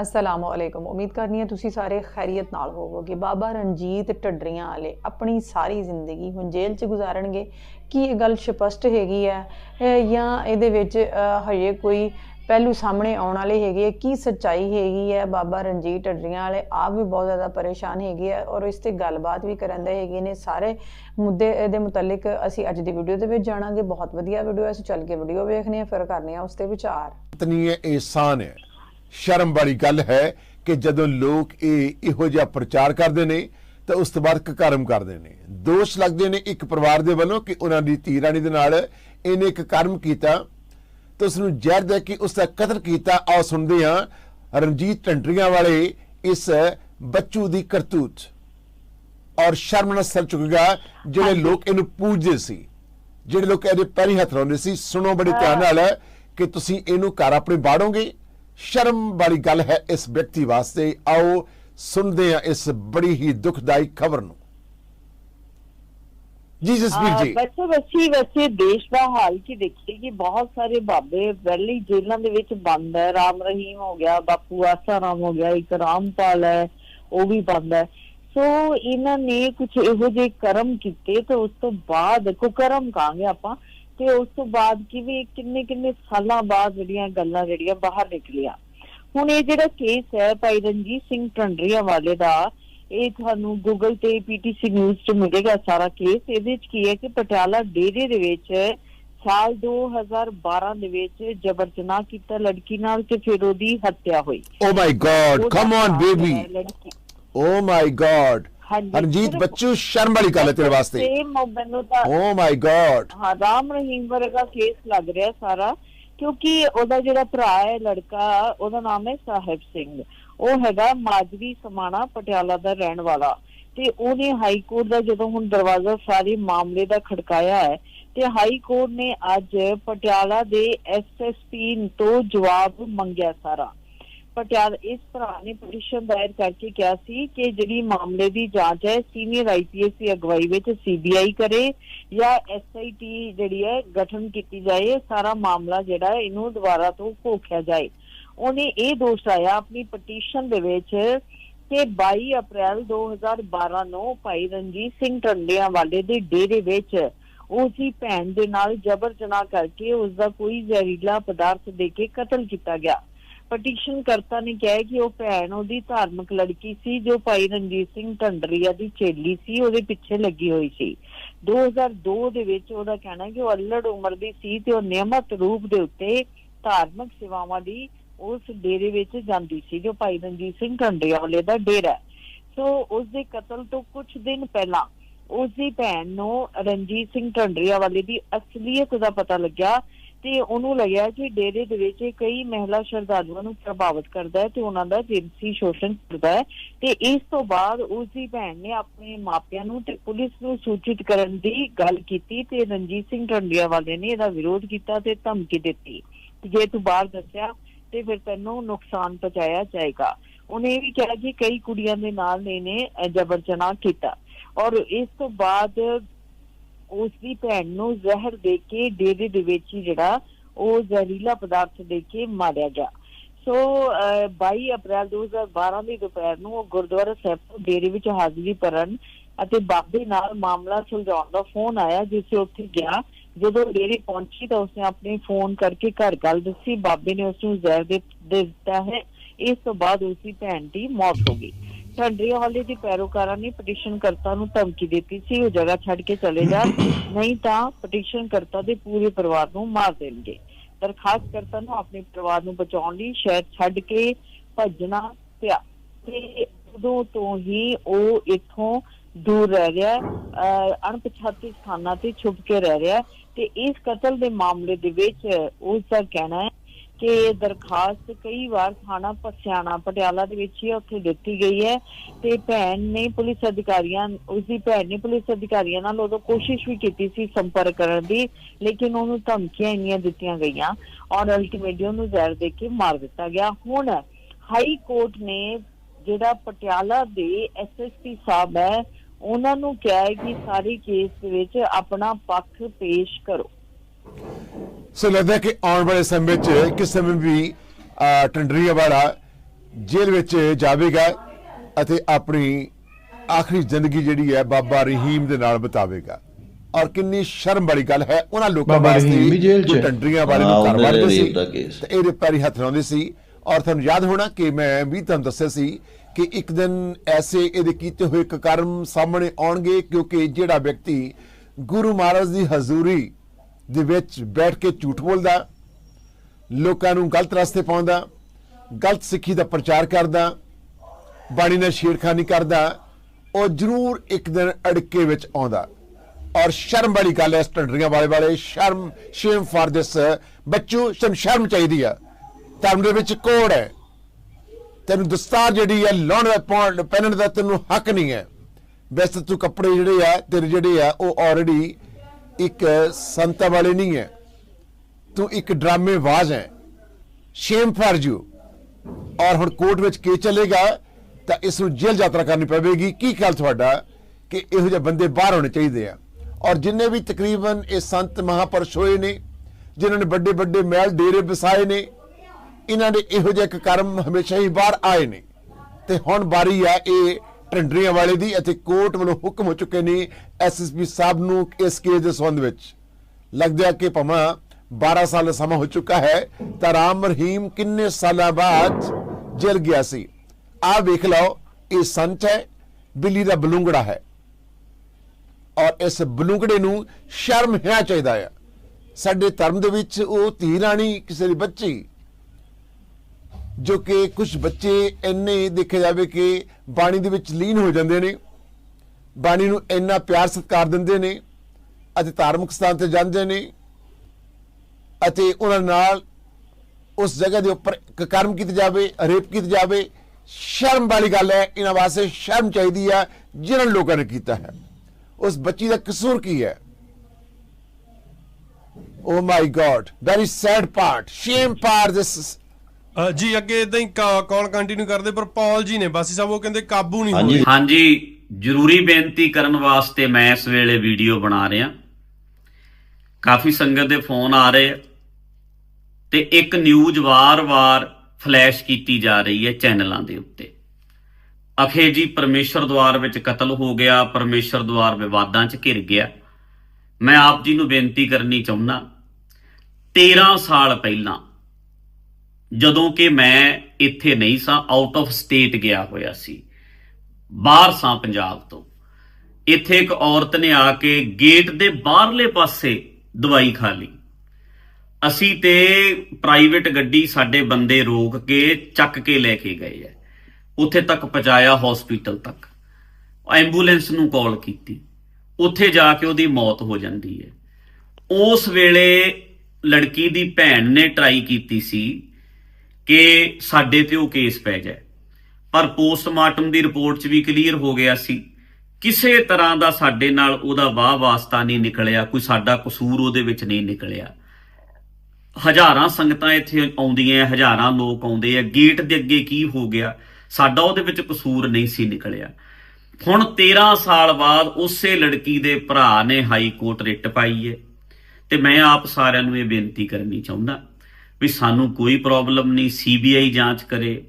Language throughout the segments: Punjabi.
ਅਸਲਾਮ ਅਲੈਕੁਮ। ਉਮੀਦ ਕਰਨੀ ਹੈ ਤੁਸੀਂ ਸਾਰੇ ਖੈਰੀਅਤ ਨਾਲ ਹੋਵੋਗੇ। ਬਾਬਾ ਰਣਜੀਤ ਢੱਡਰੀਆਂ ਵਾਲੇ ਆਪਣੀ ਸਾਰੀ ਜ਼ਿੰਦਗੀ ਹੁਣ ਜੇਲ੍ਹ 'ਚ ਗੁਜ਼ਾਰਨਗੇ। ਕੀ ਇਹ ਗੱਲ ਸਪਸ਼ਟ ਹੈਗੀ ਹੈ? ਜਾਂ ਇਹਦੇ ਵਿੱਚ ਹਜੇ ਕੋਈ ਪਹਿਲੂ ਸਾਹਮਣੇ ਆਉਣ ਵਾਲੇ ਹੈਗੇ ਆ? ਕੀ ਸੱਚਾਈ ਹੈਗੀ ਹੈ ਬਾਬਾ ਰਣਜੀਤ ਢੱਡਰੀਆਂ ਵਾਲੇ? ਆਪ ਵੀ ਬਹੁਤ ਜ਼ਿਆਦਾ ਪਰੇਸ਼ਾਨ ਹੈਗੇ ਆ ਔਰ ਇਸ ਤੇ ਗੱਲਬਾਤ ਵੀ ਕਰਨ ਦੇ ਹੈਗੇ ਨੇ। ਸਾਰੇ ਮੁੱਦੇ ਦੇ ਮੁਤਲਕ ਅਸੀਂ ਅੱਜ ਦੀ ਵੀਡੀਓ ਦੇ ਵਿੱਚ ਜਾਣਾਂਗੇ। ਬਹੁਤ ਵਧੀਆ ਵੀਡੀਓ ਹੈ। ਅਸੀਂ ਚੱਲ ਕੇ ਵੀਡੀਓ ਵੇਖਨੇ ਆ ਫਿਰ ਕਰਨੇ ਆ ਉਸ ਤੇ ਵਿਚਾਰ। ਇਤਨੀ ਇਹ ਇਹਸਾਨ ਹੈ ਸ਼ਰਮ ਵਾਲੀ ਗੱਲ ਹੈ ਕਿ ਜਦੋਂ ਲੋਕ ਇਹ ਇਹੋ ਜਿਹਾ ਪ੍ਰਚਾਰ ਕਰਦੇ ਨੇ ਤਾਂ ਉਸ ਤੋਂ ਬਾਅਦ ਕਕਰਮ ਕਰਦੇ ਨੇ। ਦੋਸ਼ ਲੱਗਦੇ ਨੇ ਇੱਕ ਪਰਿਵਾਰ ਦੇ ਵੱਲੋਂ ਕਿ ਉਹਨਾਂ ਦੀ ਧੀ ਰਾਣੀ ਦੇ ਨਾਲ ਇਹਨੇ ਇੱਕ ਕਰਮ ਕੀਤਾ ਤੇ ਉਸ ਨੂੰ ਜ਼ਹਿਰ ਦੇ ਕੇ ਉਸ ਦਾ ਕਤਲ ਕੀਤਾ। ਆਓ ਸੁਣਦੇ ਹਾਂ ਰਣਜੀਤ ਟੰਡਰੀਆਂ ਵਾਲੇ ਇਸ ਬੱਚੂ ਦੀ ਕਰਤੂਤ। ਔਰ ਸ਼ਰਮ ਨਾਲ ਸਿਰ ਝੁਕੇਗਾ ਜਿਹੜੇ ਲੋਕ ਇਹਨੂੰ ਪੂਜਦੇ ਸੀ ਜਿਹੜੇ ਲੋਕ ਇਹਦੇ ਪੈਰੀ ਹੱਥ ਲਾਉਂਦੇ ਸੀ ਸੁਣੋ ਬੜੇ ਧਿਆਨ ਨਾਲ ਕਿ ਤੁਸੀਂ ਇਹਨੂੰ ਘਰ ਆਪਣੇ ਬਾੜੋਗੇ ਸ਼ਰਮ ਵਾਲੀ ਗੱਲ ਹੈ ਇਸ ਵਿਅਕਤੀ ਵਾਸਤੇ। ਆਓ ਸੁਣਦੇ ਹਾਂ ਇਸ ਬੜੀ ਹੀ ਦੁਖਦਾਈ ਖਬਰ ਨੂੰ। ਜਸਵੀਰ ਜੀ। ਬੱਚੇ ਬੱਚੀ ਵੈਸੇ ਦੇਸ਼ ਦਾ ਹਾਲ ਕੀ ਦੇਖੀਏ ਕਿ ਬਹੁਤ ਸਾਰੇ ਬਾਬੇ ਪਹਿਲੀ ਜੇਲ੍ਹਾਂ ਦੇ ਵਿੱਚ ਬੰਦ ਹੈ। ਰਾਮ ਰਹੀਮ ਹੋ ਗਿਆ ਬਾਪੂ ਆਸਾ ਰਾਮ ਹੋ ਗਿਆ ਇੱਕ ਰਾਮਪਾਲ ਹੈ ਉਹ ਵੀ ਬੰਦ ਹੈ। ਸੋ ਇਹਨਾਂ ਨੇ ਕੁਝ ਇਹੋ ਜਿਹੇ ਕਰਮ ਕੀਤੇ ਤੇ ਉਸ ਤੋਂ ਬਾਅਦ ਕੁਕਰਮ ਕਹਾਂਗੇ ਆਪਾਂ। ਤੇ ਉਸ ਤੋਂ ਬਾਅਦ ਕਿਵੇਂ ਕਿੰਨੇ ਕਿੰਨੇ ਸਾਲਾਂ ਬਾਅਦ ਜਿਹੜੀਆਂ ਗੱਲਾਂ ਜਿਹੜੀਆਂ ਬਾਹਰ ਨਿਕਲੀਆਂ। ਹੁਣ ਇਹ ਜਿਹੜਾ ਕੇਸ ਹੈ ਭਾਈ ਰਣਜੀਤ ਸਿੰਘ ਟੰਡਰੀਆਂ ਵਾਲੇ ਦਾ ਇਹ ਤੁਹਾਨੂੰ ਗੂਗਲ ਤੇ ਪੀਟੀਸੀ ਨਿਊਜ਼ 'ਚ ਮਿਲੇਗਾ ਸਾਰਾ ਕੇਸ ਇਹਦੇ 'ਚ ਕੀ ਹੈ ਕਿ ਪਟਿਆਲਾ ਡੇਰੇ ਦੇ ਵਿੱਚ ਸਾਲ 2012 ਦੇ ਵਿੱਚ ਜਬਰ ਜਨਾਹ ਕੀਤਾ ਲੜਕੀ ਨਾਲ ਤੇ ਫਿਰ ਉਹਦੀ ਹੱਤਿਆ ਹੋਈ। ਓ my God come on baby oh my God ਸਿਰਫ- ਬੱਚੂ ਸ਼ਰਮ ਵਾਲੀ ਗੱਲ ਹੈ ਤੇਰੇ ਵਾਸਤੇ। Same ਮੈਨੂੰ ਤਾਂ ਓ ਮਾਈ ਗॉड ਹਾਂ ਰਾਮ ਰਹੀਮ ਵਰਗਾ ਕੇਸ ਲੱਗ ਰਿਹਾ ਸਾਰਾ ਕਿਉਂਕਿ ਉਹਦਾ ਜਿਹੜਾ ਭਰਾ ਹੈ ਲੜਕਾ ਉਹਦਾ ਨਾਮ ਹੈ ਸਾਹਿਬ ਸਿੰਘ। ਉਹ ਹੈਗਾ ਮਾਜਰੀ ਸਮਾਣਾ ਪਟਿਆਲਾ ਦਾ ਰਹਿਣ ਵਾਲਾ। ਤੇ ਉਹਨੇ ਹਾਈ ਕੋਰਟ ਦਾ ਜਦੋਂ ਹੁਣ ਦਰਵਾਜ਼ਾ ਸਾਰੇ ਮਾਮਲੇ ਦਾ ਖੜਕਾਇਆ ਹੈ ਤੇ ਹਾਈ ਕੋਰਟ ਨੇ ਅੱਜ ਪਟਿਆਲਾ ਦੇ ਐਸਐਸਪੀ ਤੋਂ ਜਵਾਬ ਮੰਗਿਆ ਸਾਰਾ। ਪਟਿਆਲਾ, ਇਸ ਭਰਾ ਨੇ ਪਟੀਸ਼ਨ ਦਾਇਰ ਕਰਕੇ ਕਿਹਾ ਸੀ ਕਿ ਜਿਹੜੀ ਮਾਮਲੇ ਦੀ ਜਾਂਚ ਹੈ ਸੀਨੀਅਰ ਆਈਪੀਐਸ ਦੀ ਅਗਵਾਈ ਵਿੱਚ ਸੀਬੀਆਈ ਕਰੇ ਜਾਂ ਐਸਆਈਟੀ ਜਿਹੜੀ ਹੈ, ਗਠਨ ਕੀਤੀ ਜਾਏ ਸਾਰਾ ਮਾਮਲਾ ਜਿਹੜਾ ਇਹਨੂੰ ਦੁਬਾਰਾ ਤੋਂ ਘੋਖਿਆ ਜਾਏ। ਉਹਨੇ ਇਹ ਦੋਸ਼ ਲਾਇਆ ਆਪਣੀ ਪਟੀਸ਼ਨ ਦੇ ਵਿੱਚ ਕਿ 22 ਅਪ੍ਰੈਲ 2012 ਨੂੰ ਭਾਈ ਰਣਜੀਤ ਸਿੰਘ ਟੰਡਿਆਂ ਵਾਲੇ ਦੇ ਡੇਰੇ ਵਿੱਚ ਉਸਦੀ ਭੈਣ ਦੇ ਨਾਲ ਜਬਰ ਜਨਾਹ ਕਰਕੇ ਉਸ ਦਾ ਕੋਈ ਜ਼ਹਿਰੀਲਾ ਪਦਾਰਥ ਦੇ ਕੇ ਕਤਲ ਕੀਤਾ ਗਿਆ। ਪਟੀਸ਼ਨ ਕਰਤਾ ਨੇ ਕਿਹਾ ਕਿ ਉਹ ਭੈਣ ਉਹਦੀ ਧਾਰਮਿਕ ਲੜਕੀ ਸੀ, ਜੋ ਭਾਈ ਰਣਜੀਤ ਸਿੰਘ ਢੰਡਰੀਆ ਦੀ ਚੇਲੀ ਸੀ, ਉਹਦੇ ਪਿੱਛੇ ਲੱਗੀ ਹੋਈ ਸੀ। 2002 ਦੇ ਵਿੱਚ ਉਹਦਾ ਕਹਿਣਾ ਹੈ ਕਿ ਉਹ ਅਲੜ ਉਮਰ ਦੀ ਸੀ ਤੇ ਉਹ ਨਿਯਮਤ ਰੂਪ ਦੇ ਉੱਤੇ ਧਾਰਮਿਕ ਸੇਵਾਵਾਂ ਦੀ ਉਸ ਡੇਰੇ ਵਿੱਚ ਜਾਂਦੀ ਸੀ, ਜੋ ਭਾਈ ਰਣਜੀਤ ਸਿੰਘ ਢੰਡਰੀਆ ਵਾਲੇ ਦਾ ਡੇਰਾ ਸੋ ਉਸ ਦੇ ਕਤਲ ਤੋਂ ਕੁਝ ਦਿਨ ਪਹਿਲਾਂ ਉਸ ਦੀ ਭੈਣ ਨੂੰ ਰਣਜੀਤ ਸਿੰਘ ਢੰਡਰੀਆ ਵਾਲੇ ਦੀ ਅਸਲੀਅਤ ਦਾ ਪਤਾ ਲੱਗਿਆ ਤੇ ਉਹਨੂੰ ਲੱਗਿਆ ਕਿ ਡੇਰੇ ਦੇ ਵਿੱਚ ਕਈ ਮਹਿਲਾ ਸ਼ਰਧਾਲੂਆਂ ਨੂੰ ਪ੍ਰਭਾਵਿਤ ਕਰਦਾ ਹੈ ਤੇ ਉਹਨਾਂ ਦਾ ਜਿਨਸੀ ਸ਼ੋਸ਼ਣ ਕਰਦਾ ਹੈ ਤੇ ਇਸ ਤੋਂ ਬਾਅਦ ਉਸ ਦੀ ਭੈਣ ਨੇ ਆਪਣੇ ਮਾਪਿਆਂ ਨੂੰ ਤੇ ਪੁਲਿਸ ਨੂੰ ਸੂਚਿਤ ਕਰਨ ਦੀ ਗੱਲ ਕੀਤੀ ਤੇ ਰਣਜੀਤ ਸਿੰਘ ਢੰਡਰੀਆ ਵਾਲੇ ਨੇ ਇਹਦਾ ਵਿਰੋਧ ਕੀਤਾ ਤੇ ਧਮਕੀ ਦਿੱਤੀ। ਕਿ ਜੇ ਤੂੰ ਬਾਹਰ ਦੱਸਿਆ ਤੇ ਫਿਰ ਤੈਨੂੰ ਨੁਕਸਾਨ ਪਹੁੰਚਾਇਆ ਜਾਏਗਾ। ਉਹਨੇ ਇਹ ਵੀ ਕਿਹਾ ਕਿ ਕਈ ਕੁੜੀਆਂ ਦੇ ਨਾਲ ਇਹਨੇ ਅਹ, ਜਬਰ ਜਨਾਹ ਕੀਤਾ। ਔਰ ਇਸ ਤੋਂ ਬਾਅਦ ਉਸ ਦੀ ਭੈਣ ਨੂੰ ਜ਼ਹਿਰ ਦੇ ਕੇ ਡੇਰੇ ਦੇ ਵਿੱਚ ਹੀ ਜਿਹੜਾ ਉਹ ਜ਼ਹਿਰੀਲਾ ਪਦਾਰਥ ਦੇ ਕੇ ਮਾਰਿਆ ਗਿਆ। ਸੋ 22 ਅਪ੍ਰੈਲ 2012 ਦੀ ਦੁਪਹਿਰ ਨੂੰ ਉਹ ਗੁਰਦੁਆਰਾ ਸਾਹਿਬ ਤੋਂ ਡੇਰੇ ਵਿੱਚ ਹਾਜ਼ਰੀ ਭਰਨ ਅਤੇ ਬਾਬੇ ਨਾਲ ਮਾਮਲਾ ਸੁਲਝਾਉਣ ਦਾ ਫੋਨ ਆਇਆ, ਜਿਸ ਉੱਥੇ ਗਿਆ। ਜਦੋਂ ਡੇਰੇ ਪਹੁੰਚੀ ਤਾਂ ਉਸਨੇ ਆਪਣੇ ਫੋਨ ਕਰਕੇ ਘਰ ਗੱਲ ਦੱਸੀ। ਬਾਬੇ ਨੇ ਉਸ ਨੂੰ ਜ਼ਹਿਰ ਦੇ ਦੇ ਦਿੱਤਾ ਹੈ। ਇਸ ਤੋਂ ਬਾਅਦ ਉਸ ਦੀ ਭੈਣ ਦੀ ਮੌਤ ਹੋ ਗਈ। ਢੰਡਰੀਆ ਵਾਲੇ ਦੇ ਪੈਰੋਕਾਰਾਂ ਨੇ ਪਟੀਸ਼ਨ ਕਰਤਾ ਨੂੰ ਧਮਕੀ ਦਿੱਤੀ ਸੀ, ਉਹ ਜਗ੍ਹਾ ਛੱਡ ਕੇ ਚਲੇ ਜਾ ਨਹੀਂ ਤਾਂ ਪਟੀਸ਼ਨ ਕਰਤਾ ਦੇ ਪੂਰੇ ਪਰਿਵਾਰ ਨੂੰ ਮਾਰ ਦੇਣਗੇ। ਦਰਖਾਸਤ ਕਰਤਾ ਨੂੰ ਆਪਣੇ ਪਰਿਵਾਰ ਨੂੰ ਬਚਾਉਣ ਲਈ ਸ਼ਹਿਰ ਛੱਡ ਕੇ ਭੱਜਣਾ ਪਿਆ। ਤੇ ਉਦੋਂ ਤੋਂ ਹੀ ਉਹ ਇੱਥੋਂ ਦੂਰ ਰਹਿ ਰਿਹਾ ਅਣਪਛਾਤੇ ਸਥਾਨਾਂ ਤੇ ਛੁਪ ਕੇ ਰਹਿ ਰਿਹਾ ਤੇ ਇਸ ਕਤਲ ਦੇ ਮਾਮਲੇ ਦੇ ਵਿੱਚ ਉਸ ਦਾ ਕਹਿਣਾ ਹੈ ਕਿ ਦਰਖਾਸਤ ਕਈ ਵਾਰ ਥਾਣਾ ਪਸਿਆਣਾ ਪਟਿਆਲਾ ਦੇ ਵਿੱਚ ਹੀ ਉੱਥੇ ਦਿੱਤੀ ਗਈ ਹੈ ਤੇ ਭੈਣ ਨੇ ਪੁਲਿਸ ਅਧਿਕਾਰੀਆਂ ਉਸ ਦੀ ਭੈਣ ਨੇ ਪੁਲਿਸ ਅਧਿਕਾਰੀਆਂ ਨਾਲ ਉਦੋਂ ਕੋਸ਼ਿਸ਼ ਵੀ ਕੀਤੀ ਸੀ ਸੰਪਰਕ ਕਰਨ ਦੀ, ਲੇਕਿਨ ਉਹਨੂੰ ਧਮਕੀਆਂ ਇੰਨੀਆਂ ਦਿੱਤੀਆਂ ਗਈਆਂ ਔਰ ਅਲਟੀਮੇਟਲੀ ਉਹਨੂੰ ਜ਼ਹਿਰ ਦੇ ਕੇ ਮਾਰ ਦਿੱਤਾ ਗਿਆ। ਹੁਣ ਹਾਈ ਕੋਰਟ ਨੇ ਜਿਹੜਾ ਪਟਿਆਲਾ ਦੇ ਐਸਐਸਪੀ ਸਾਹਿਬ ਹੈ, ਉਹਨਾਂ ਨੂੰ ਕਿਹਾ ਹੈ ਕਿ ਸਾਰੇ ਕੇਸ ਦੇ ਵਿੱਚ ਆਪਣਾ ਪੱਖ ਪੇਸ਼ ਕਰੋ। ਸੋ ਲੱਗਦਾ ਕਿ ਆਉਣ ਵਾਲੇ ਸਮੇਂ 'ਚ ਕਿਸ ਸਮੇਂ ਵੀ ਅਹ, ਟੰਡਰੀਆ ਵਾਲਾ ਜੇਲ੍ਹ ਵਿੱਚ ਜਾਵੇਗਾ ਅਤੇ ਆਪਣੀ ਆਖਰੀ ਜ਼ਿੰਦਗੀ ਜਿਹੜੀ ਹੈ ਬਾਬਾ ਰਹੀਮ ਦੇ ਨਾਲ ਬਿਤਾਵੇਗਾ ਔਰ ਕਿੰਨੀ ਸ਼ਰਮ ਵਾਲੀ ਗੱਲ ਹੈ ਉਹਨਾਂ ਲੋਕਾਂ ਬਾਬਾ ਰਹੀਮ ਵੀ ਜੇਲ੍ਹ 'ਚ ਜੋ। ਟੰਡਰੀਆਂ ਵਾਲੇ ਨੂੰ ਘਰ ਵੜਦੇ ਸੀ। ਤੇ ਇਹਦੇ ਪੈਰੀ ਹੱਥ ਲਾਉਂਦੇ ਸੀ ਔਰ ਤੁਹਾਨੂੰ ਯਾਦ ਹੋਣਾ ਕਿ ਮੈਂ ਵੀ ਤੁਹਾਨੂੰ ਦੱਸਿਆ ਸੀ ਕਿ ਇੱਕ ਦਿਨ ਐਸੇ ਇਹਦੇ ਕੀਤੇ ਹੋਏ ਕਰਮ ਸਾਹਮਣੇ ਆਉਣਗੇ ਕਿਉਂਕਿ ਜਿਹੜਾ ਵਿਅਕਤੀ ਗੁਰੂ ਮਹਾਰਾਜ ਦੀ ਹਜ਼ੂਰੀ ਦੇ ਵਿੱਚ ਬੈਠ ਕੇ ਝੂਠ ਬੋਲਦਾ, ਲੋਕਾਂ ਨੂੰ ਗਲਤ ਰਸਤੇ ਪਾਉਂਦਾ, ਗਲਤ ਸਿੱਖੀ ਦਾ ਪ੍ਰਚਾਰ ਕਰਦਾ, ਬਾਣੀ ਨਾਲ ਛੇੜਖਾਨੀ ਕਰਦਾ, ਉਹ ਜ਼ਰੂਰ ਇੱਕ ਦਿਨ ਅੜਕੇ ਵਿੱਚ ਆਉਂਦਾ। ਔਰ ਸ਼ਰਮ ਵਾਲੀ ਗੱਲ ਹੈ ਸਟੰਡਰੀਆਂ ਵਾਲੇ ਵਾਲੇ, ਸ਼ਰਮ ਸ਼ੇਮ ਫਾਰ ਦਿਸ ਬੱਚੂ ਸ਼ਰਮ ਸ਼ਰਮ ਚਾਹੀਦੀ ਆ। ਧਰਮ ਦੇ ਵਿੱਚ ਕੋੜ ਹੈ। ਤੈਨੂੰ ਦਸਤਾਰ ਜਿਹੜੀ ਹੈ, ਲਾਉਣ ਦਾ, ਪਾਉਣ, ਪਹਿਨਣ ਦਾ ਤੈਨੂੰ ਹੱਕ ਨਹੀਂ ਹੈ। ਵੈਸੇ ਤੂੰ ਕੱਪੜੇ ਜਿਹੜੇ ਆ, ਤੇਰੇ ਜਿਹੜੇ ਆ, ਉਹ ਆਲਰੇਡੀ ਇੱਕ ਸੰਤਾ ਵਾਲੇ ਨਹੀਂ ਹੈ। ਤੂੰ ਇੱਕ ਡਰਾਮੇਬਾਜ਼ ਹੈ। ਸ਼ੇਮ ਫਾਰ ਯੂ ਔਰ ਹੁਣ ਕੋਰਟ ਵਿੱਚ ਕੇ ਚੱਲੇਗਾ, ਤਾਂ ਇਸ ਨੂੰ ਜੇਲ੍ਹ ਯਾਤਰਾ ਕਰਨੀ ਪਵੇਗੀ। ਕੀ ਖਿਆਲ ਤੁਹਾਡਾ ਕਿ ਇਹੋ ਜਿਹੇ ਬੰਦੇ ਬਾਹਰ ਹੋਣੇ ਚਾਹੀਦੇ ਆ? ਔਰ ਜਿੰਨੇ ਵੀ ਤਕਰੀਬਨ ਇਹ ਸੰਤ ਮਹਾਪੁਰਸ਼ ਹੋਏ ਨੇ, ਜਿਨ੍ਹਾਂ ਨੇ ਵੱਡੇ ਵੱਡੇ ਮਹਿਲ ਡੇਰੇ ਵਸਾਏ ਨੇ ਇਹਨਾਂ ਦੇ ਇਹੋ ਜਿਹੇ ਇੱਕ ਕਰਮ ਹਮੇਸ਼ਾ ਹੀ ਬਾਹਰ ਆਏ ਨੇ। ਤੇ ਹੁਣ ਬਾਰੀ ਆ ਇਹ ਟੰਡਰੀਆਂ ਵਾਲੇ ਦੀ ਅਤੇ ਕੋਰਟ ਵੱਲੋਂ ਹੁਕਮ ਹੋ ਚੁੱਕੇ ਨੇ ਐਸਐਸਪੀ ਸਾਹਿਬ ਨੂੰ ਇਸ ਕੇਸ ਦੇ ਸੰਬੰਧ ਵਿੱਚ। ਲੱਗਦਾ ਕਿ ਭਮਾ 12 ਸਾਲ ਦਾ ਸਮਾਂ ਹੋ ਚੁੱਕਾ ਹੈ, ਤਾਂ ਰਾਮ ਰਹੀਮ ਕਿੰਨੇ ਸਾਲਾਂ ਬਾਅਦ ਜੇਲ੍ਹ ਗਿਆ ਸੀ? ਆਹ ਵੇਖ ਲਓ, ਇਹ ਸੰਚ ਹੈ, ਬਿੱਲੀ ਦਾ ਬਲੂੰਗੜਾ ਹੈ। ਔਰ ਇਸ ਬਲੂੰਗੜੇ ਨੂੰ ਸ਼ਰਮ ਹੋਣਾ ਚਾਹੀਦਾ ਹੈ। ਸਾਡੇ ਧਰਮ ਦੇ ਵਿੱਚ ਉਹ ਧੀ ਰਾਣੀ, ਕਿਸੇ ਦੀ ਬੱਚੀ ਜੋ ਕਿ ਕੁਝ ਬੱਚੇ ਇੰਨੇ ਦੇਖਿਆ ਜਾਵੇ ਕਿ ਬਾਣੀ ਦੇ ਵਿੱਚ ਲੀਨ ਹੋ ਜਾਂਦੇ ਨੇ, ਬਾਣੀ ਨੂੰ ਇੰਨਾ ਪਿਆਰ ਸਤਿਕਾਰ ਦਿੰਦੇ ਨੇ ਅਤੇ ਧਾਰਮਿਕ ਸਥਾਨ ਤੇ ਜਾਂਦੇ ਨੇ ਅਤੇ ਉਹਨਾਂ ਨਾਲ ਉਸ ਜਗ੍ਹਾ ਦੇ ਉੱਪਰ ਕਰਮ ਕੀਤਾ ਜਾਵੇ, ਰੇਪ ਕੀਤਾ ਜਾਵੇ, ਸ਼ਰਮ ਵਾਲੀ ਗੱਲ ਹੈ, ਇਹਨਾਂ ਵਾਸਤੇ ਸ਼ਰਮ ਚਾਹੀਦੀ ਆ ਜਿਹਨਾਂ ਲੋਕਾਂ ਨੇ ਕੀਤਾ ਹੈ। ਉਸ ਬੱਚੀ ਦਾ ਕਸੂਰ ਕੀ ਹੈ? ਓ my God very sad part shame ਪਾਰ ਦਿਸ ਜੀ ਅੱਗੇ ਇਦਾਂ ਹੀ ਕਾਲ ਕੰਟੀਨਿਊ ਕਰਦੇ ਪਰ ਪੌਲ ਜੀ ਨੇ ਬਾਸੀ ਸਾਹਿਬ ਉਹ ਕਹਿੰਦੇ ਕਾਬੂ ਨਹੀਂ ਹੋ ਹਾਂਜੀ। ਰਹੀ ਹਾਂਜੀ ਜ਼ਰੂਰੀ ਬੇਨਤੀ ਕਰਨ ਵਾਸਤੇ ਮੈਂ ਇਸ ਵੇਲੇ ਵੀਡੀਓ ਬਣਾ ਰਿਹਾ। ਕਾਫੀ ਸੰਗਤ ਦੇ ਫੋਨ ਆ ਰਹੇ ਆ ਤੇ ਇੱਕ ਨਿਊਜ਼ ਵਾਰ-ਵਾਰ ਫਲੈਸ਼ ਕੀਤੀ ਜਾ ਰਹੀ ਹੈ ਚੈਨਲਾਂ ਦੇ ਉੱਤੇ। ਅਖੇ ਜੀ ਪਰਮੇਸ਼ਰ ਦਵਾਰ ਵਿੱਚ ਕਤਲ ਹੋ ਗਿਆ ਪਰਮੇਸ਼ਰ ਦਵਾਰ ਵਿਵਾਦਾਂ 'ਚ ਘਿਰ ਗਿਆ। ਮੈਂ ਆਪ ਜੀ ਨੂੰ ਬੇਨਤੀ ਕਰਨੀ ਚਾਹੁੰਦਾ 13 ਸਾਲ ਪਹਿਲਾਂ ਜਦੋਂ ਕਿ ਮੈਂ ਇੱਥੇ ਨਹੀਂ ਸਾਂ ਆਊਟ ਆਫ ਸਟੇਟ ਗਿਆ ਹੋਇਆ ਸੀ। ਬਾਹਰ ਸਾਂ ਪੰਜਾਬ ਤੋਂ। ਇੱਥੇ ਇੱਕ ਔਰਤ ਨੇ ਆ ਕੇ ਗੇਟ ਦੇ ਬਾਹਰਲੇ ਪਾਸੇ ਦਵਾਈ ਖਾ ਲਈ। ਅਸੀਂ ਤੇ ਪ੍ਰਾਈਵੇਟ ਗੱਡੀ ਸਾਡੇ ਬੰਦੇ ਰੋਕ ਕੇ, ਚੱਕ ਕੇ ਲੈ ਕੇ ਗਏ ਐ ਉੱਥੇ ਤੱਕ ਪਹੁੰਚਾਇਆ ਹਸਪੀਟਲ ਤੱਕ। ਐਂਬੂਲੈਂਸ ਨੂੰ ਕਾਲ ਕੀਤੀ। ਉੱਥੇ ਜਾ ਕੇ ਉਹਦੀ ਮੌਤ ਹੋ ਜਾਂਦੀ ਹੈ। ਉਸ ਵੇਲੇ ਲੜਕੀ ਦੀ ਭੈਣ ਨੇ ਟਰਾਈ ਕੀਤੀ ਸੀ ਕਿ ਸਾਡੇ ਤੇ ਉਹ ਕੇਸ ਪੈ ਜਾਏ। ਪਰ ਪੋਸਟਮਾਰਟਮ ਦੀ ਰਿਪੋਰਟ 'ਚ ਵੀ ਕਲੀਅਰ ਹੋ ਗਿਆ ਸੀ, ਕਿਸੇ ਤਰ੍ਹਾਂ ਦਾ ਸਾਡੇ ਨਾਲ ਉਹਦਾ ਵਾਹ ਵਾਸਤਾ ਨਹੀਂ ਨਿਕਲਿਆ, ਕੋਈ ਸਾਡਾ ਕਸੂਰ ਉਹਦੇ ਵਿੱਚ ਨਹੀਂ ਨਿਕਲਿਆ। ਹਜ਼ਾਰਾਂ ਸੰਗਤਾਂ ਇੱਥੇ ਆਉਂਦੀਆਂ ਹਜ਼ਾਰਾਂ ਲੋਕ ਆਉਂਦੇ ਆ ਗੇਟ ਦੇ ਅੱਗੇ ਕੀ ਹੋ ਗਿਆ? ਸਾਡਾ ਉਹਦੇ ਵਿੱਚ ਕਸੂਰ ਨਹੀਂ ਸੀ ਨਿਕਲਿਆ। ਹੁਣ 13 ਸਾਲ ਬਾਅਦ ਉਸੇ ਲੜਕੀ ਦੇ ਭਰਾ ਨੇ ਹਾਈ ਕੋਰਟ ਰਿਟ ਪਾਈ ਹੈ ਤੇ ਮੈਂ ਆਪ ਸਾਰਿਆਂ ਨੂੰ ਇਹ ਬੇਨਤੀ ਕਰਨੀ ਚਾਹੁੰਦਾ ਵੀ ਸਾਨੂੰ ਕੋਈ ਪ੍ਰੋਬਲਮ ਨਹੀਂ, ਸੀਬੀਆਈ ਜਾਂਚ ਕਰੇ,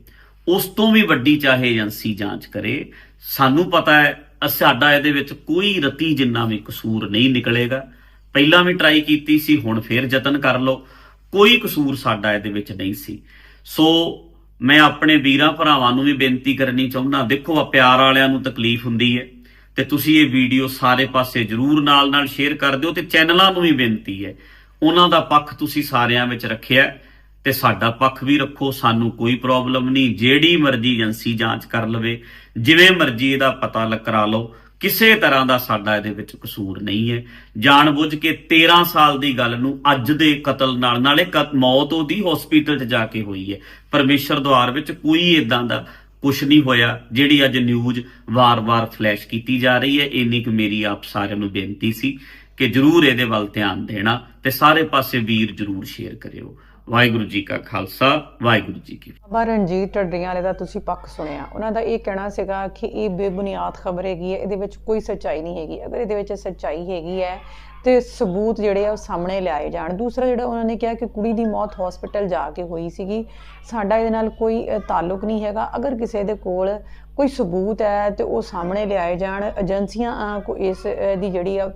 ਉਸ ਤੋਂ ਵੀ ਵੱਡੀ ਚਾਹੇ ਏਜੰਸੀ ਜਾਂਚ ਕਰੇ, ਸਾਨੂੰ ਪਤਾ ਹੈ ਸਾਡਾ ਇਹਦੇ ਵਿੱਚ ਕੋਈ ਰਤੀ ਜਿੰਨਾ ਵੀ ਕਸੂਰ ਨਹੀਂ ਨਿਕਲੇਗਾ। ਪਹਿਲਾਂ ਵੀ ਟਰਾਈ ਕੀਤੀ ਸੀ, ਹੁਣ ਫੇਰ ਯਤਨ ਕਰ ਲਓ। ਕੋਈ ਕਸੂਰ ਸਾਡਾ ਇਹਦੇ ਵਿੱਚ ਨਹੀਂ ਸੀ। ਸੋ ਮੈਂ ਆਪਣੇ ਵੀਰਾਂ ਭਰਾਵਾਂ ਨੂੰ ਵੀ ਬੇਨਤੀ ਕਰਨੀ ਚਾਹੁੰਦਾ, ਦੇਖੋ ਆ ਪਿਆਰ ਵਾਲਿਆਂ ਨੂੰ ਤਕਲੀਫ ਹੁੰਦੀ ਹੈ, ਤੇ ਤੁਸੀਂ ਇਹ ਵੀਡੀਓ ਸਾਰੇ ਪਾਸੇ ਜਰੂਰ ਨਾਲ-ਨਾਲ ਸ਼ੇਅਰ ਕਰ ਦਿਓ, ਤੇ ਚੈਨਲਾਂ ਨੂੰ ਵੀ ਬੇਨਤੀ ਹੈ ਉਹਨਾਂ ਦਾ ਪੱਖ ਤੁਸੀਂ ਸਾਰਿਆਂ ਵਿੱਚ ਰੱਖਿਆ ਹੈ ਤੇ ਸਾਡਾ ਪੱਖ ਵੀ ਰੱਖੋ, ਸਾਨੂੰ ਕੋਈ ਪ੍ਰੋਬਲਮ ਨਹੀਂ। ਜਿਹੜੀ ਮਰਜ਼ੀ ਏਜੰਸੀ ਜਾਂਚ ਕਰ ਲਵੇ, ਜਿਵੇਂ ਮਰਜ਼ੀ ਇਹਦਾ ਪਤਾ ਲ ਲਓ, ਕਿਸੇ ਤਰ੍ਹਾਂ ਦਾ ਸਾਡਾ ਇਹਦੇ ਵਿੱਚ ਕਸੂਰ ਨਹੀਂ ਹੈ। ਜਾਣਬੁੱਝ ਕੇ 13 ਸਾਲ ਦੀ ਗੱਲ ਨੂੰ ਅੱਜ ਦੇ ਕਤਲ ਨਾਲ, ਨਾਲੇ ਕਤ- ਮੌਤ ਉਹਦੀ ਹਸਪੀਟਲ 'ਚ ਜਾ ਕੇ ਹੋਈ ਹੈ। ਪਰਮੇਸ਼ਰ ਦੁਆਰ ਵਿੱਚ ਕੋਈ ਇਦਾਂ ਦਾ ਕੁਝ ਨਹੀਂ ਹੋਇਆ, ਜਿਹੜੀ ਅੱਜ ਨਿਊਜ਼ ਵਾਰ-ਵਾਰ ਫਲੈਸ਼ ਕੀਤੀ ਜਾ ਰਹੀ ਹੈ। ਇੰਨੀ ਕੁ ਮੇਰੀ ਆਪ ਸਾਰਿਆਂ ਨੂੰ ਬੇਨਤੀ ਸੀ। ਕਿ ਜਰੂਰ ਇਹਦੇ ਵੱਲ ਧਿਆਨ ਦੇਣਾ ਤੇ ਸਾਰੇ ਪਾਸੇ ਵੀਰ ਜਰੂਰ ਸ਼ੇਅਰ ਕਰਿਓ। ਵਾਹਿਗੁਰੂ ਜੀ ਕਾ ਖਾਲਸਾ, ਵਾਹਿਗੁਰੂ ਜੀ ਕੀ ਬਾਬਾ ਰਣਜੀਤ ਢੱਡਰੀਆਂ ਵਾਲੇ ਦਾ ਤੁਸੀਂ ਪੱਖ ਸੁਣਿਆ। ਉਹਨਾਂ ਦਾ ਇਹ ਕਹਿਣਾ ਸੀਗਾ ਕਿ ਇਹ ਬੇਬੁਨਿਆਦ ਖਬਰ ਹੈਗੀ ਹੈ, ਇਹਦੇ ਵਿੱਚ ਕੋਈ ਸੱਚਾਈ ਨਹੀਂ ਹੈਗੀ। ਅਗਰ ਇਹਦੇ ਵਿੱਚ ਸੱਚਾਈ ਹੈਗੀ ਹੈ ਤੇ ਸਬੂਤ ਜਿਹੜੇ ਆ ਉਹ ਸਾਹਮਣੇ ਲਿਆਏ ਜਾਣ। ਦੂਸਰਾ ਜਿਹੜਾ ਉਹਨਾਂ ਨੇ ਕਿਹਾ ਕਿ ਕੁੜੀ ਦੀ ਮੌਤ ਹਸਪੀਟਲ ਜਾ ਕੇ ਹੋਈ ਸੀਗੀ। ਸਾਡਾ ਇਹਦੇ ਨਾਲ ਕੋਈ ਤਾਲੁਕ ਨਹੀਂ ਹੈਗਾ। ਅਗਰ ਕਿਸੇ ਦੇ ਕੋਲ ਕੋਈ ਸਬੂਤ ਹੈ ਤੇ ਉਹ ਸਾਹਮਣੇ ਲਿਆਏ ਜਾਣ ਏਜੰਸੀਆਂ ਕੋ ਇਸ ਦੀ ਜਿਹੜੀ ਆ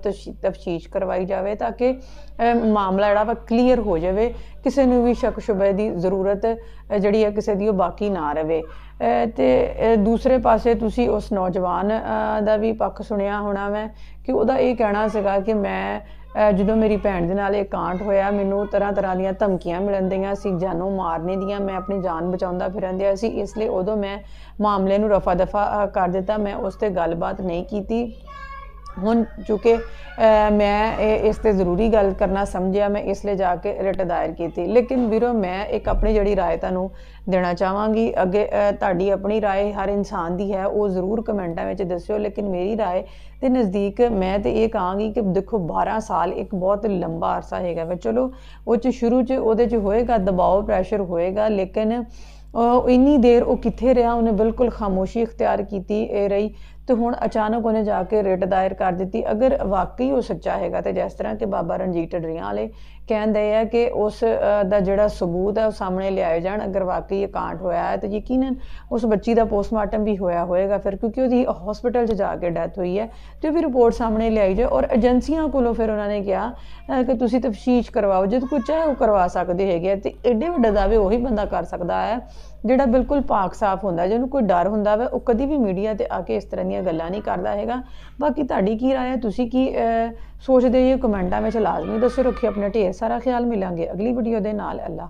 ਤਫਤੀਸ਼ ਕਰਵਾਈ ਜਾਵੇ ਤਾਂ ਕਿ ਮਾਮਲਾ ਜਿਹੜਾ ਵਾ ਕਲੀਅਰ ਹੋ ਜਾਵੇ ਕਿਸੇ ਨੂੰ ਵੀ ਸ਼ੱਕ ਸ਼ੁਬੇ ਦੀ ਜ਼ਰੂਰਤ ਜਿਹੜੀ ਆ ਕਿਸੇ ਦੀ ਉਹ ਬਾਕੀ ਨਾ ਰਵੇ। ਅ, ਤੇ ਦੂਸਰੇ ਪਾਸੇ ਤੁਸੀਂ ਉਸ ਨੌਜਵਾਨ ਦਾ ਵੀ ਪੱਖ ਸੁਣਿਆ ਹੋਣਾ ਮੈਂ ਕਿ ਉਹਦਾ ਇਹ ਕਹਿਣਾ ਸੀਗਾ ਕਿ ਮੈਂ ਜਦੋਂ ਮੇਰੀ ਭੈਣ ਦੇ ਨਾਲ ਇਹ ਕਾਂਡ ਹੋਇਆ, ਮੈਨੂੰ ਤਰ੍ਹਾਂ ਤਰ੍ਹਾਂ ਦੀਆਂ ਧਮਕੀਆਂ ਮਿਲਣ ਦੀਆਂ ਸੀ, ਜਾਨੋਂ ਮਾਰਨੇ ਦੀਆਂ, ਮੈਂ ਆਪਣੀ ਜਾਨ ਬਚਾਉਂਦਾ ਫਿਰਨ ਦਿਆ ਸੀ, ਇਸ ਲਈ ਉਦੋਂ ਮੈਂ ਮਾਮਲੇ ਨੂੰ ਰਫਾ ਦਫਾ ਕਰ ਦਿੱਤਾ, ਮੈਂ ਉਸ ਤੇ ਗੱਲਬਾਤ ਨਹੀਂ ਕੀਤੀ। ਹੁਣ ਚੁੱਕੇ ਮੈਂ ਇਹ- ਇਸ ਤੇ ਜ਼ਰੂਰੀ ਗੱਲ ਕਰਨਾ ਸਮਝਿਆ ਮੈਂ ਇਸ ਲਈ ਜਾ ਕੇ ਰਿਟ ਦਾਇਰ ਕੀਤੀ ਲੇਕਿਨ ਵੀਰੋ ਮੈਂ ਇੱਕ ਆਪਣੀ ਜਿਹੜੀ رائے ਤੁਹਾਨੂੰ ਦੇਣਾ ਚਾਹਾਂਗੀ ਅੱਗੇ ਅ, ਤੁਹਾਡੀ ਆਪਣੀ رائے ਹਰ ਇਨਸਾਨ ਦੀ ਹੈ ਉਹ ਜ਼ਰੂਰ ਕਮੈਂਟਾਂ ਵਿੱਚ ਦੱਸਿਓ ਲੇਕਿਨ ਮੇਰੀ رائے ਦੇ ਨਜ਼ਦੀਕ ਮੈਂ ਤੇ ਇਹ ਕਹਾਂਗੀ ਕਿ ਦੇਖੋ 12 ਸਾਲ ਇੱਕ ਬਹੁਤ ਲੰਬਾ ਅਰਸਾ ਹੈਗਾ ਵਾ ਚਲੋ ਉਹ ਚ ਸ਼ੁਰੂ ਚ ਉਹਦੇ ਚ ਹੋਏਗਾ ਦਬਾਅ ਪ੍ਰੈਸ਼ਰ ਹੋਏਗਾ ਲੇਕਿਨ ਉਹ ਇੰਨੀ ਦੇਰ ਉਹ ਕਿੱਥੇ ਰਿਹਾ ਉਹਨੇ ਬਿਲਕੁਲ ਖਾਮੋਸ਼ੀ ਇਖਤਿਆਰ ਕੀਤੀ ਇਹ ਰਹੀ ਤੇ ਹੁਣ ਅਚਾਨਕ ਉਹਨੇ ਜਾ ਕੇ ਰਿਟ ਦਾਇਰ ਕਰ ਦਿੱਤੀ। ਅਗਰ ਵਾਕਈ ਉਹ ਸੱਚਾ ਹੈਗਾ ਤੇ ਜਿਸ ਤਰ੍ਹਾਂ ਕਿ ਬਾਬਾ ਰਣਜੀਤ ਢੱਡਰੀਆਂ ਵਾਲੇ ਕਹਿੰਦੇ ਆ ਕਿ ਉਸ ਦਾ ਜਿਹੜਾ ਸਬੂਤ ਹੈ ਉਹ ਸਾਹਮਣੇ ਲਿਆਏ ਜਾਣ, ਅਗਰ ਵਾਕਈ ਇਹ ਕਾਂਡ ਹੋਇਆ ਹੈ ਤਾਂ ਯਕੀਨਨ ਉਸ ਬੱਚੀ ਦਾ ਪੋਸਟਮਾਰਟਮ ਵੀ ਹੋਇਆ ਹੋਏਗਾ ਫਿਰ, ਕਿਉਂਕਿ ਉਹਦੀ ਹਸਪੀਟਲ 'ਚ ਜਾ ਕੇ ਡੈਥ ਹੋਈ ਹੈ। ਤੇ ਉਹ ਵੀ ਰਿਪੋਰਟ ਸਾਹਮਣੇ ਲਿਆਈ ਜਾਏ ਔਰ ਏਜੰਸੀਆਂ ਕੋਲੋਂ ਫਿਰ ਉਹਨਾਂ ਨੇ ਕਿਹਾ ਕਿ ਤੁਸੀਂ ਤਫਤੀਸ਼ ਕਰਵਾਓ ਜਦ ਕੁਝ ਹੈ ਉਹ ਕਰਵਾ ਸਕਦੇ ਹੈਗੇ ਆ ਤੇ ਐਡੇ ਵੱਡੇ ਦਾਅਵੇ ਉਹੀ ਬੰਦਾ ਕਰ ਸਕਦਾ ਹੈ। ਜਿਹੜਾ ਬਿਲਕੁਲ ਪਾਕ ਸਾਫ਼ ਹੁੰਦਾ ਜਿਹਨੂੰ ਕੋਈ ਡਰ ਹੁੰਦਾ ਵਾ, ਉਹ ਕਦੀ ਵੀ ਮੀਡੀਆ ਤੇ ਆ ਕੇ ਇਸ ਤਰ੍ਹਾਂ ਦੀਆਂ ਗੱਲਾਂ ਨਹੀਂ ਕਰਦਾ ਹੈਗਾ। ਬਾਕੀ ਤੁਹਾਡੀ ਕੀ ਰਾਏ ਹੈ? ਤੁਸੀਂ ਕੀ ਸੋਚਦੇ ਹੋ ਕਮੈਂਟਾਂ ਵਿੱਚ ਲਾਜ਼ਮੀ ਦੱਸੋ, ਰੱਖਿਓ ਆਪਣਾ ਢੇਰ ਸਾਰਾ ਖਿਆਲ, ਮਿਲਾਂਗੇ ਅਗਲੀ ਵੀਡੀਓ ਦੇ ਨਾਲ। ਅੱਲਾ